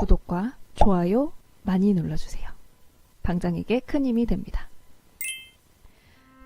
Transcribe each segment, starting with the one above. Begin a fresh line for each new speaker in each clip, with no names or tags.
구독과 좋아요 많이 눌러주세요. 방장에게 큰 힘이 됩니다.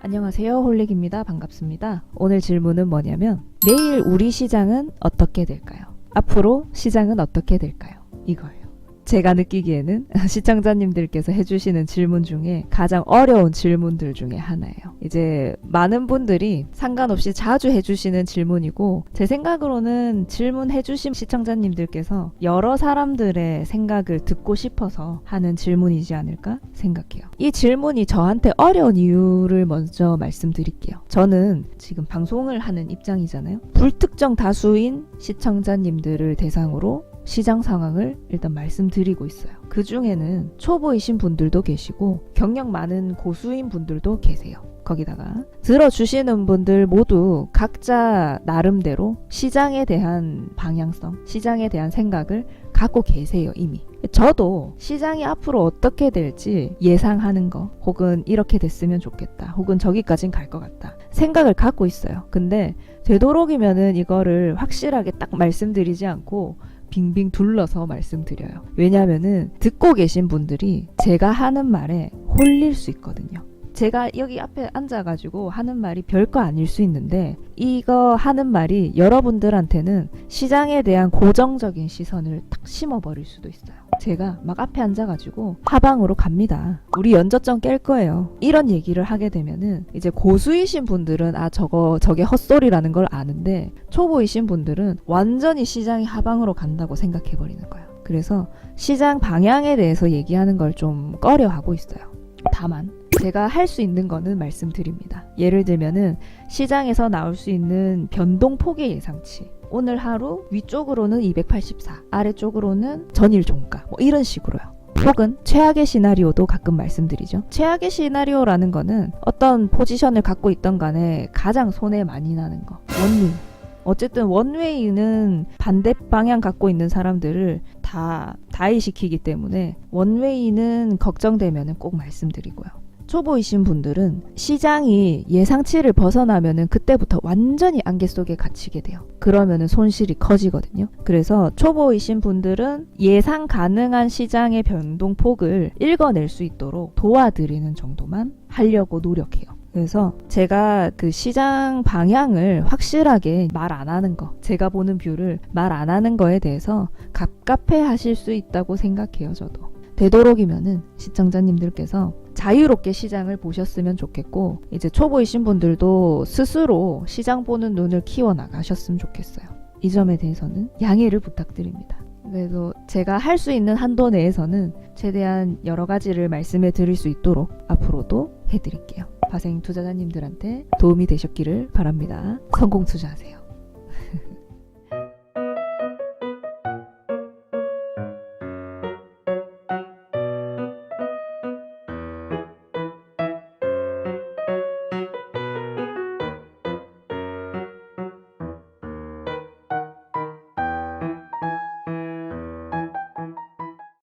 안녕하세요. 홀릭입니다. 반갑습니다. 오늘 질문은 뭐냐면 내일 우리 시장은 어떻게 될까요? 앞으로 시장은 어떻게 될까요? 이거예요. 제가 느끼기에는 시청자님들께서 해주시는 질문 중에 가장 어려운 질문들 중에 하나예요. 이제 많은 분들이 상관없이 자주 해주시는 질문이고, 제 생각으로는 질문해주신 시청자님들께서 여러 사람들의 생각을 듣고 싶어서 하는 질문이지 않을까 생각해요. 이 질문이 저한테 어려운 이유를 먼저 말씀드릴게요. 저는 지금 방송을 하는 입장이잖아요. 불특정 다수인 시청자님들을 대상으로 시장 상황을 일단 말씀드리고 있어요. 그 중에는 초보이신 분들도 계시고 경력 많은 고수인 분들도 계세요. 거기다가 들어주시는 분들 모두 각자 나름대로 시장에 대한 방향성, 시장에 대한 생각을 갖고 계세요, 이미. 저도 시장이 앞으로 어떻게 될지 예상하는 거, 혹은 이렇게 됐으면 좋겠다, 혹은 저기까진 갈 것 같다. 생각을 갖고 있어요. 근데 되도록이면은 이거를 확실하게 딱 말씀드리지 않고 빙빙 둘러서 말씀드려요. 왜냐면은 듣고 계신 분들이 제가 하는 말에 홀릴 수 있거든요. 제가 여기 앞에 앉아가지고 하는 말이 별거 아닐 수 있는데 이거 하는 말이 여러분들한테는 시장에 대한 고정적인 시선을 탁 심어버릴 수도 있어요. 제가 막 앞에 앉아가지고 하방으로 갑니다. 우리 연저점 깰 거예요. 이런 얘기를 하게 되면은 이제 고수이신 분들은 아 저거 저게 헛소리라는 걸 아는데 초보이신 분들은 완전히 시장이 하방으로 간다고 생각해 버리는 거예요. 그래서 시장 방향에 대해서 얘기하는 걸 좀 꺼려 하고 있어요. 다만 제가 할 수 있는 거는 말씀드립니다. 예를 들면은 시장에서 나올 수 있는 변동폭의 예상치. 오늘 하루 위쪽으로는 284, 아래쪽으로는 전일 종가. 뭐 이런 식으로요. 혹은 최악의 시나리오도 가끔 말씀드리죠. 최악의 시나리오라는 거는 어떤 포지션을 갖고 있던 간에 가장 손해 많이 나는 거. 원웨이. 어쨌든 원웨이는 반대 방향 갖고 있는 사람들을 다 다이시키기 때문에 원웨이는 걱정되면 꼭 말씀드리고요. 초보이신 분들은 시장이 예상치를 벗어나면은 그때부터 완전히 안개 속에 갇히게 돼요. 그러면은 손실이 커지거든요. 그래서 초보이신 분들은 예상 가능한 시장의 변동폭을 읽어낼 수 있도록 도와드리는 정도만 하려고 노력해요. 그래서 제가 그 시장 방향을 확실하게 말 안 하는 거, 제가 보는 뷰를 말 안 하는 거에 대해서 갑갑해 하실 수 있다고 생각해요, 저도. 되도록이면은 시청자님들께서 자유롭게 시장을 보셨으면 좋겠고, 이제 초보이신 분들도 스스로 시장 보는 눈을 키워 나가셨으면 좋겠어요. 이 점에 대해서는 양해를 부탁드립니다. 그래도 제가 할 수 있는 한도 내에서는 최대한 여러 가지를 말씀해 드릴 수 있도록 앞으로도 해드릴게요. 파생 투자자님들한테 도움이 되셨기를 바랍니다. 성공 투자하세요.